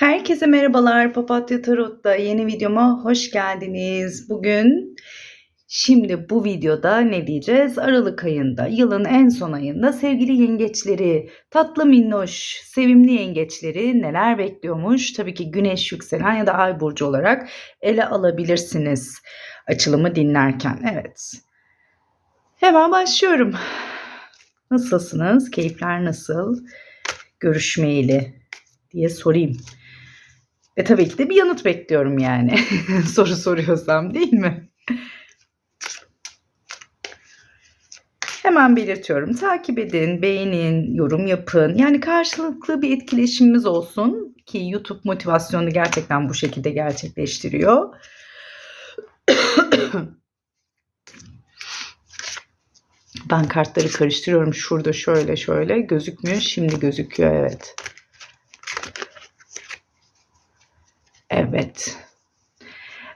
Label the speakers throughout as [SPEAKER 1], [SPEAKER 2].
[SPEAKER 1] Herkese merhabalar. Papatya Tarot'ta yeni videoma hoş geldiniz. Bugün şimdi bu videoda ne diyeceğiz? Aralık ayında, yılın en son ayında sevgili yengeçleri, tatlı minnoş, sevimli yengeçleri neler bekliyormuş? Tabii ki güneş yükselen ya da ay burcu olarak ele alabilirsiniz açılımı dinlerken. Evet. Hemen başlıyorum. Nasılsınız? Keyifler nasıl? Görüşmeyeli diye sorayım. E tabii ki de bir yanıt bekliyorum yani. Soru soruyorsam değil mi? Hemen belirtiyorum. Takip edin, beğenin, yorum yapın. Yani karşılıklı bir etkileşimimiz olsun ki YouTube motivasyonu gerçekten bu şekilde gerçekleştiriyor. Ben kartları karıştırıyorum. Şurada şöyle şöyle gözükmüyor. Şimdi gözüküyor evet. Evet.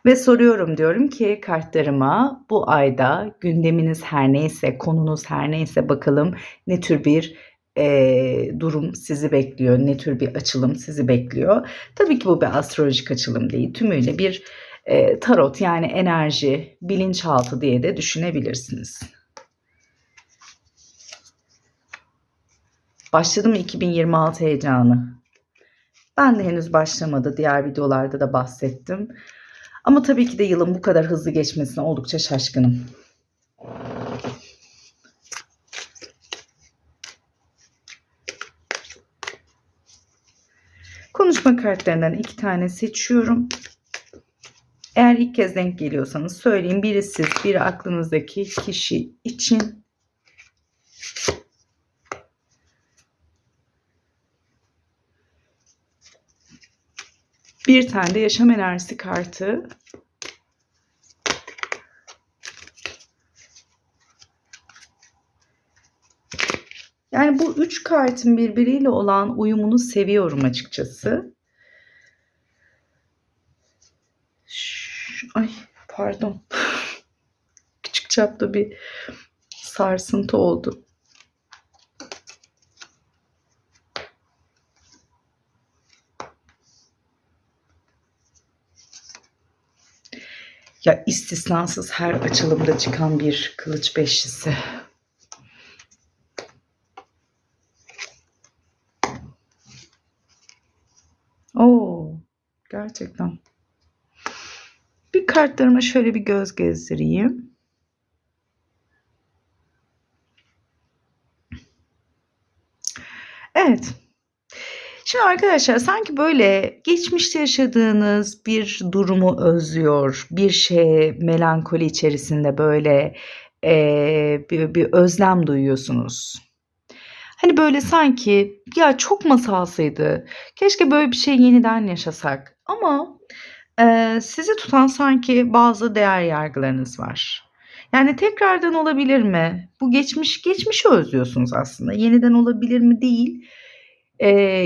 [SPEAKER 1] Ve soruyorum diyorum ki kartlarıma bu ayda gündeminiz her neyse, konunuz her neyse bakalım ne tür bir e, durum sizi bekliyor, ne tür bir açılım sizi bekliyor. Tabii ki bu bir astrolojik açılım değil, tümüyle bir e, tarot yani enerji, bilinçaltı diye de düşünebilirsiniz. Başladı mı 2026 heyecanı? Ben de henüz başlamadı. Diğer videolarda da bahsettim. Ama tabii ki de yılın bu kadar hızlı geçmesine oldukça şaşkınım. Konuşma kartlarından iki tane seçiyorum. Eğer ilk kez denk geliyorsanız söyleyeyim. Biri siz, biri aklınızdaki kişi için. Bir tane de yaşam enerjisi kartı. Yani bu üç kartın birbiriyle olan uyumunu seviyorum açıkçası. Ş- Ay pardon. Küçük çapta bir sarsıntı oldu. Ya istisnasız her açılımda çıkan bir kılıç beşlisi. Oo, gerçekten. Bir kartlarıma şöyle bir göz gezdireyim. Evet. Şimdi arkadaşlar sanki böyle geçmişte yaşadığınız bir durumu özlüyor, bir şeye melankoli içerisinde böyle eee, bir, bir özlem duyuyorsunuz. Hani böyle sanki ya çok masalsıydı, keşke böyle bir şey yeniden yaşasak. Ama eee, sizi tutan sanki bazı değer yargılarınız var. Yani tekrardan olabilir mi? Bu geçmiş geçmişi özlüyorsunuz aslında. Yeniden olabilir mi değil.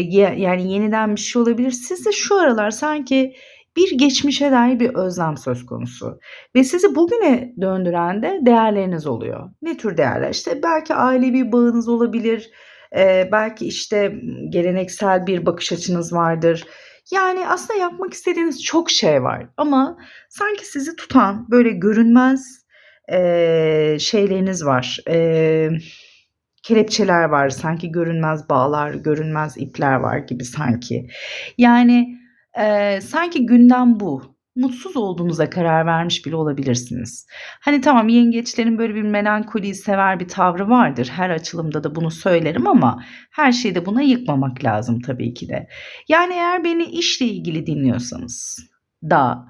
[SPEAKER 1] Ya yani yeniden bir şey olabilir. Sizde şu aralar sanki bir geçmişe dair bir özlem söz konusu ve sizi bugüne döndüren de değerleriniz oluyor. Ne tür değerler? İşte belki ailevi bağınız olabilir, eee, belki işte geleneksel bir bakış açınız vardır. Yani aslında yapmak istediğiniz çok şey var ama sanki sizi tutan böyle görünmez eee, şeyleriniz var. Eee kelepçeler var. Sanki görünmez bağlar, görünmez ipler var gibi sanki. Yani eee, sanki gündem bu. Mutsuz olduğunuza karar vermiş bile olabilirsiniz. Hani tamam yengeçlerin böyle bir melankoliyi sever bir tavrı vardır. Her açılımda da bunu söylerim ama her şeyi de buna yıkmamak lazım tabii ki de. Yani eğer beni işle ilgili dinliyorsanız da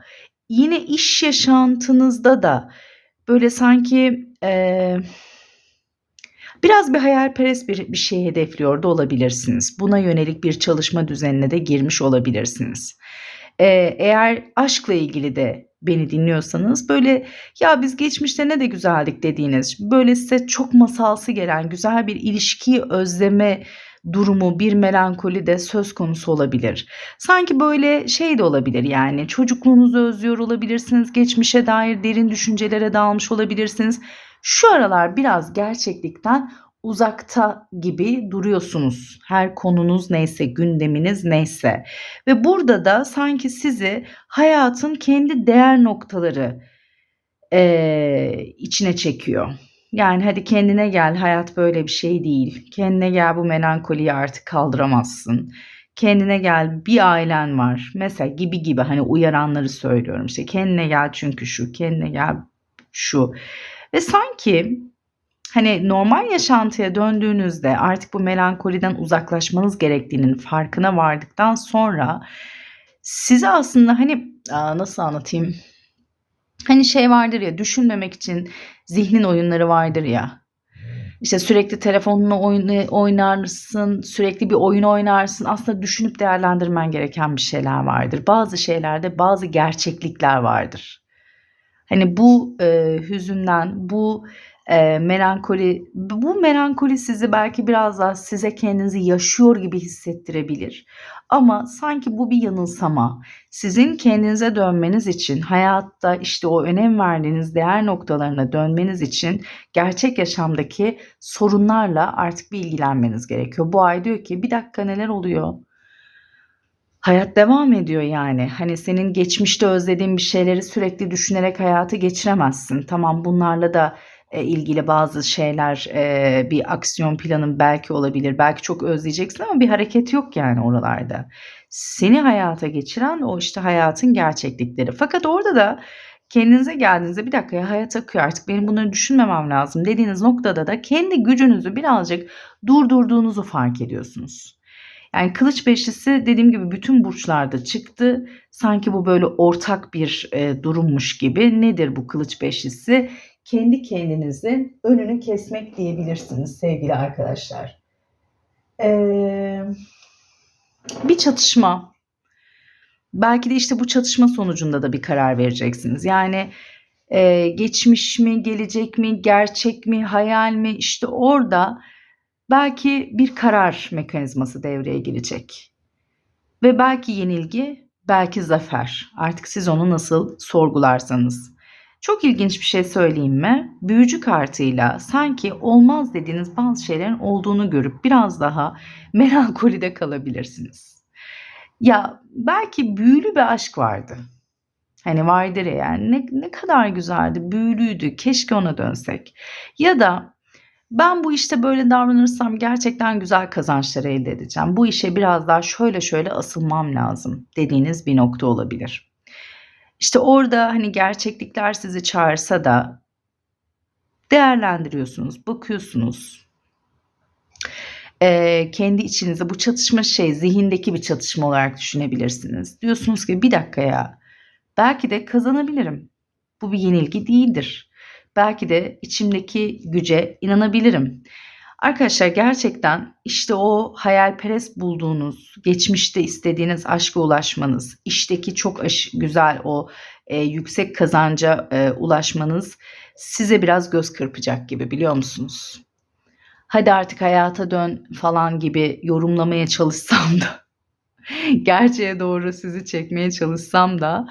[SPEAKER 1] yine iş yaşantınızda da böyle sanki eee Biraz bir hayalperest bir, bir şey hedefliyor da olabilirsiniz. Buna yönelik bir çalışma düzenine de girmiş olabilirsiniz. Ee, eğer aşkla ilgili de beni dinliyorsanız böyle ya biz geçmişte ne de güzeldik dediğiniz böyle size çok masalsı gelen güzel bir ilişkiyi özleme durumu bir melankoli de söz konusu olabilir. Sanki böyle şey de olabilir yani çocukluğunuzu özlüyor olabilirsiniz. Geçmişe dair derin düşüncelere dalmış olabilirsiniz. Şu aralar biraz gerçeklikten uzakta gibi duruyorsunuz. Her konunuz neyse, gündeminiz neyse ve burada da sanki sizi hayatın kendi değer noktaları, eee, içine çekiyor. Yani, "Hadi kendine gel, hayat böyle bir şey değil. Kendine gel, bu melankoliyi artık kaldıramazsın. Kendine gel, bir ailen var." mesela gibi gibi, hani, uyaranları söylüyorum. İşte, "Kendine gel çünkü şu, kendine gel şu." Ve sanki, hani, normal yaşantıya döndüğünüzde artık bu melankoliden uzaklaşmanız gerektiğinin farkına vardıktan sonra size aslında, hani, nasıl anlatayım? Hani, şey vardır ya, düşünmemek için zihnin oyunları vardır ya. İşte, sürekli telefonla oyna oynarsın, sürekli bir oyun oynarsın. Aslında düşünüp değerlendirmen gereken bir şeyler vardır. Bazı şeylerde bazı gerçeklikler vardır. Hani, bu, eee, hüzünden, bu, eee, melankoli bu melankoli sizi belki biraz daha size kendinizi yaşıyor gibi hissettirebilir ama sanki bu bir yanılsama. Sizin kendinize dönmeniz için, hayatta, işte, o önem verdiğiniz değer noktalarına dönmeniz için gerçek yaşamdaki sorunlarla artık bir ilgilenmeniz gerekiyor. Bu ay diyor ki, "Bir dakika, neler oluyor?" Hayat devam ediyor yani. Hani, senin geçmişte özlediğin bir şeyleri sürekli düşünerek hayatı geçiremezsin. Tamam, bunlarla da, eee, ilgili bazı şeyler, eee, bir aksiyon planın belki olabilir. Belki çok özleyeceksin ama bir hareket yok yani oralarda. Seni hayata geçiren o, işte, hayatın gerçeklikleri. Fakat orada da kendinize geldiğinizde, "Bir dakika ya, hayat akıyor artık, benim bunları düşünmemem lazım." dediğiniz noktada da kendi gücünüzü birazcık durdurduğunuzu fark ediyorsunuz. Yani, kılıç beşlisi dediğim gibi bütün burçlarda çıktı. Sanki bu böyle ortak bir, eee, durummuş gibi. Nedir bu kılıç beşlisi? Kendi kendinizin önünü kesmek diyebilirsiniz sevgili arkadaşlar. Eee, bir çatışma. Belki de, işte, bu çatışma sonucunda da bir karar vereceksiniz. Yani, eee, geçmiş mi, gelecek mi, gerçek mi, hayal mi? İşte, orada belki bir karar mekanizması devreye girecek ve belki yenilgi, belki zafer. Artık siz onu nasıl sorgularsanız. Çok ilginç bir şey söyleyeyim mi? Büyücü kartıyla sanki olmaz dediğiniz bazı şeylerin olduğunu görüp biraz daha melankolide kalabilirsiniz. Ya, belki büyülü bir aşk vardı. Hani, vardır ya, yani, "Ne ne kadar güzeldi, büyülüydü, keşke ona dönsek." ya da "Ben bu işte böyle davranırsam gerçekten güzel kazançlar elde edeceğim. Bu işe biraz daha şöyle şöyle asılmam lazım." dediğiniz bir nokta olabilir. İşte, orada, hani, gerçeklikler sizi çağırsa da değerlendiriyorsunuz, bakıyorsunuz. Eee, kendi içinizde bu çatışma şey, zihindeki bir çatışma olarak düşünebilirsiniz. Diyorsunuz ki, "Bir dakika ya, belki de kazanabilirim. Bu bir yenilgi değildir. Belki de içimdeki güce inanabilirim." Arkadaşlar gerçekten, işte, o hayalperest bulduğunuz, geçmişte istediğiniz aşka ulaşmanız, işteki çok aş güzel o, eee, yüksek kazanca, eee, ulaşmanız size biraz göz kırpacak gibi, biliyor musunuz? "Hadi artık hayata dön." falan gibi yorumlamaya çalışsam da, gerçeğe doğru sizi çekmeye çalışsam da,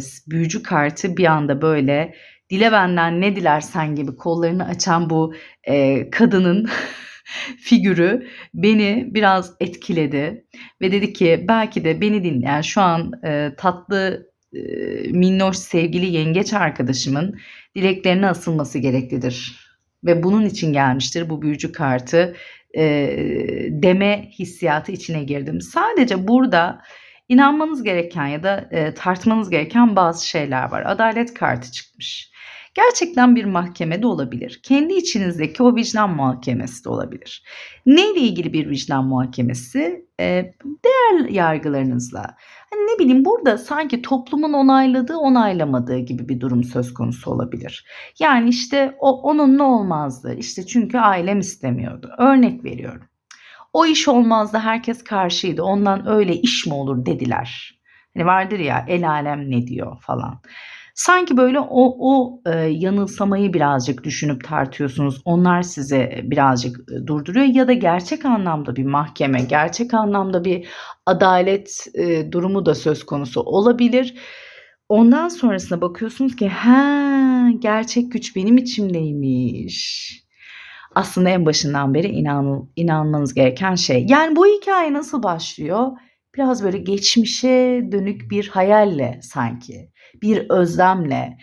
[SPEAKER 1] s büyücü kartı bir anda böyle, "Dile benden ne dilersen." gibi kollarını açan bu, eee, kadının figürü beni biraz etkiledi ve dedi ki, "Belki de beni dinleyen şu an, eee, tatlı, eee, minnoş sevgili yengeç arkadaşımın dileklerine asılması gereklidir ve bunun için gelmiştir bu büyücü kartı." eee, deme hissiyatı içine girdim. Sadece burada inanmanız gereken ya da, eee, tartmanız gereken bazı şeyler var. Adalet kartı çıkmış. Gerçekten bir mahkeme de olabilir. Kendi içinizdeki o vicdan muhakemesi de olabilir. Neyle ilgili bir vicdan muhakemesi? Eee, değer yargılarınızla. Hani, ne bileyim, burada sanki toplumun onayladığı, onaylamadığı gibi bir durum söz konusu olabilir. Yani, işte, o onunla olmazdı. İşte, çünkü ailem istemiyordu. Örnek veriyorum. O iş olmazdı, herkes karşıydı. Ondan öyle iş mi olur dediler. Hani, vardır ya, el alem ne diyor falan. Sanki böyle o o, eee, yanılsamayı birazcık düşünüp tartıyorsunuz. Onlar sizi birazcık, ııı, durduruyor ya da gerçek anlamda bir mahkeme, gerçek anlamda bir adalet, eee, durumu da söz konusu olabilir. Ondan sonrasına bakıyorsunuz ki, "He, gerçek güç benim içimdeymiş." aslında en başından beri inan inanmanız gereken şey. Yani bu hikâye nasıl başlıyor? Biraz böyle geçmişe dönük bir hayalle sanki, bir özlemle,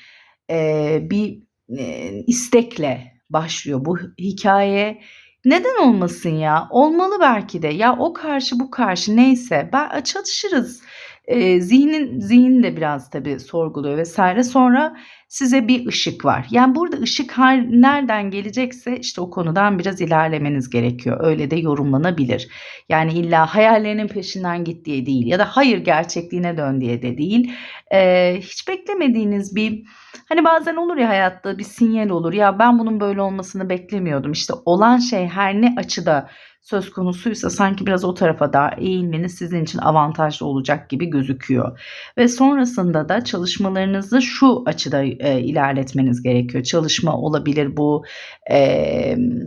[SPEAKER 1] eee, bir, eee, istekle başlıyor bu hikâye. Neden olmasın ya? Olmalı belki de. Ya o karşı bu karşı neyse ben çatışırız. Eee, zihnin zihin de biraz tabii sorguluyor vs. Sonra size bir ışık var. Yani burada ışık her nereden gelecekse işte o konudan biraz ilerlemeniz gerekiyor. Öyle de yorumlanabilir. Yani illa hayallerinin peşinden git diye değil ya da hayır gerçekliğine dön diye de değil. Eee, hiç beklemediğiniz bir hani bazen olur ya hayatta bir sinyal olur. Ya ben bunun böyle olmasını beklemiyordum. İşte olan şey her ne açıda söz konusuysa sanki biraz o tarafa da eğilmeniz sizin için avantajlı olacak gibi gözüküyor. Ve sonrasında da çalışmalarınızı şu açıda, eee, ilerletmeniz gerekiyor. Çalışma olabilir bu, emm,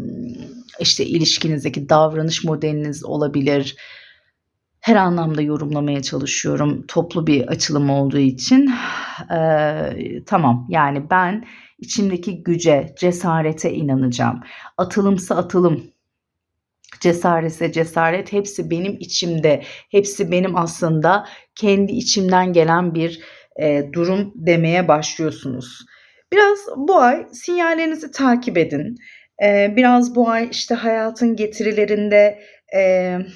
[SPEAKER 1] işte ilişkinizdeki davranış modeliniz olabilir. Her anlamda yorumlamaya çalışıyorum toplu bir açılım olduğu için. Eee, tamam, yani ben içimdeki güce, cesarete inanacağım. Atılımsa atılım, cesaretse cesaret hepsi benim içimde. Hepsi benim aslında kendi içimden gelen bir, eee, durum demeye başlıyorsunuz. Biraz bu ay sinyallerinizi takip edin. Eee, biraz bu ay işte hayatın getirilerinde, eee,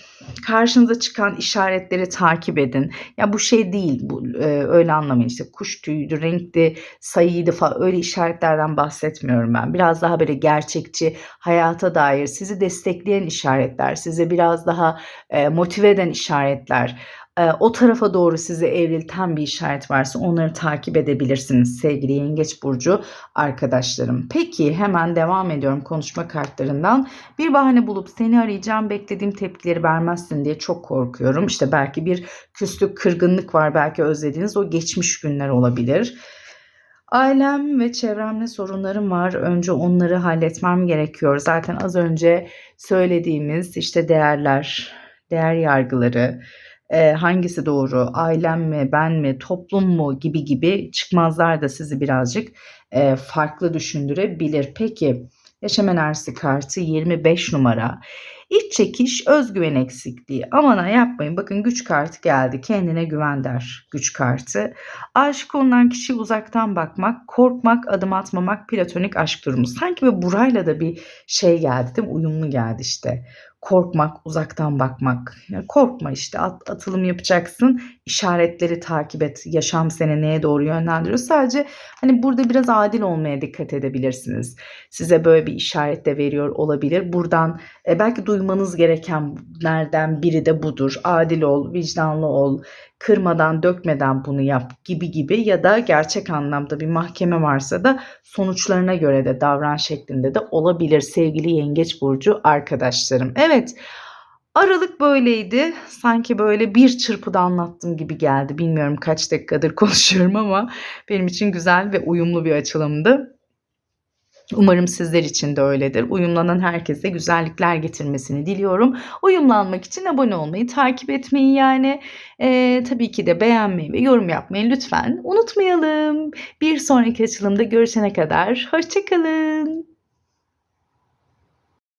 [SPEAKER 1] karşınıza çıkan işaretleri takip edin. Ya bu şey değil, bu, eee, öyle anlamayın işte kuş tüyüydü, renkti, sayıydı falan öyle işaretlerden bahsetmiyorum ben. Biraz daha böyle gerçekçi, hayata dair sizi destekleyen işaretler, sizi biraz daha, eee, motive eden işaretler, o tarafa doğru sizi evrilten bir işaret varsa onları takip edebilirsiniz sevgili Yengeç burcu arkadaşlarım. Peki hemen devam ediyorum konuşma kartlarından. Bir bahane bulup seni arayacağım, beklediğim tepkileri vermezsin diye çok korkuyorum. İşte belki bir küslük, kırgınlık var, belki özlediğiniz o geçmiş günler olabilir. Ailem ve çevremle sorunlarım var. Önce onları halletmem gerekiyor. Zaten az önce söylediğimiz işte değerler, değer yargıları, eee, hangisi doğru, ailem mi, ben mi, toplum mu gibi gibi çıkmazlar da sizi birazcık, eee, farklı düşündürebilir. Peki, yaşam enerjisi kartı 25 numara. İç çekiş, öz güven eksikliği. Aman ha yapmayın. Bakın güç kartı geldi. Kendine güven der güç kartı. Aşık olunan kişiye uzaktan bakmak, korkmak, adım atmamak, platonik aşk durumu. Sanki böyle burayla da bir şey geldi değil mi? Uyumlu geldi işte. Korkmak, uzaktan bakmak. Ya korkma işte at atılım yapacaksın. İşaretleri takip et. Yaşam seni neye doğru yönlendiriyor. Sadece hani burada biraz adil olmaya dikkat edebilirsiniz. Size böyle bir işaret de veriyor olabilir. Buradan, eee, belki duymanız gerekenlerden biri de budur. Adil ol, vicdanlı ol, kırmadan, dökmeden bunu yap gibi gibi ya da gerçek anlamda bir mahkeme varsa da sonuçlarına göre de davran şeklinde de olabilir sevgili Yengeç burcu arkadaşlarım. Evet, aralık böyleydi. Sanki böyle bir çırpıda anlattım gibi geldi. Bilmiyorum kaç dakikadır konuşuyorum ama benim için güzel ve uyumlu bir açılımdı. Umarım sizler için de öyledir. Uyumlanan herkese güzellikler getirmesini diliyorum. Uyumlanmak için abone olmayı, takip etmeyi yani, eee, tabii ki de beğenmeyi ve yorum yapmayı lütfen unutmayalım. Bir sonraki açılımda görüşene kadar hoşça kalın.